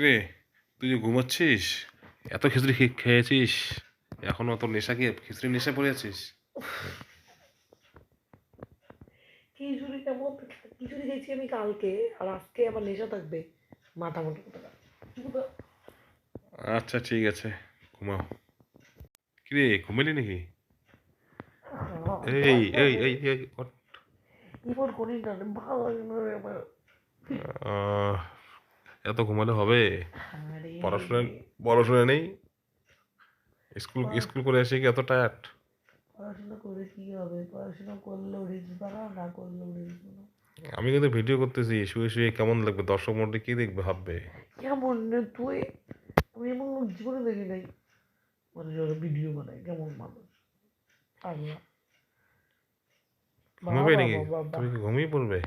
কিরে তুই যে ঘুমাচ্ছিস? এত খিচুড়ি খেয়েছিস? এখনও তোর নেশা কি খিচুড়ি নেশা পড়ে আছিস? খিচুড়ি কেমন খিচুড়ি খেয়েছি আমি কালকে আর আজকে আবার নেশা থাকবে মাথা মোটা আচ্ছা ঠিক আছে ঘুমাও। কিরে ঘুমালি নাকি? এই এই এই এই ওঠ। ইমন করি না ভালো লাগে না আমার। এত ঘুমালে হবে? পড়াশোনা পড়াশোনা নেই? স্কুল স্কুল করে এসে কি এত টায়ার্ড পড়াশোনা করে কি হবে? পড়াশোনা করলেও রিলস বানাও না করলেও রিলস বানাও আমি কিন্তু ভিডিও করতেছি শুয়ে শুয়ে কেমন লাগবে? দর্শক মন্ডলী কি দেখবে ভাববে? কেমন তুই? আমি এমন জীবনে দেখি নাই। মানে যারা ভিডিও বানায় কেমন মানুষ? ঘুমাবে নাকি। তুমি কি ঘুমিয়ে পড়বে?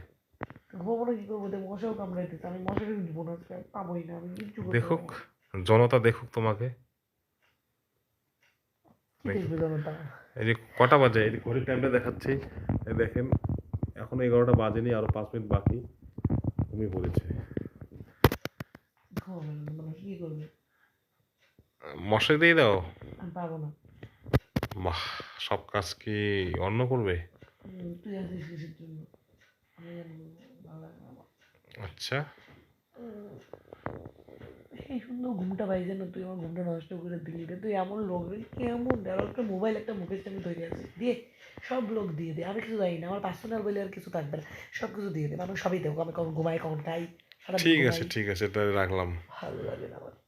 ঘুমাবো না কি করব? দেখ মশাও কামড়াইতেছে। আমি মশারি দিব না পাবোই না আমি কিচ্ছু দেখুক জনতা দেখুক তোমাকে। এই যে কটা বাজে? এই ঘড়ির টাইমটা দেখাচ্ছি। এই দেখেন এখন এগারোটা বাজেনি আরও পাঁচ মিনিট বাকি। ঘুমিয়ে পড়েছে। কি করবে? মশারি দিয়ে দাও। আমি পাবো না। বাহ সব কাজ কি অন্য করবে? তুই আছিস কিসের জন্য? আমি আচ্ছা। সেই সুন্দর ঘুমটা পাই যেন তুই আমার ঘুমটা নষ্ট করে দিলি রে। তুই এমন লোক রে কেমন আর একটা মোবাইল একটা মুখের সামনে ধরে আছে। দিয়ে সব লোক দিয়ে দে। আমি কিছু জানি না আমার পার্সোনাল বলে আর কিছু থাকবে না। সব কিছু দিয়ে দে। মানুষ সবই দেবো আমি কখন ঘুমাই কখন খাই ঠিক আছে ঠিক আছে তাহলে রাখলাম। ভালো লাগে না আমার।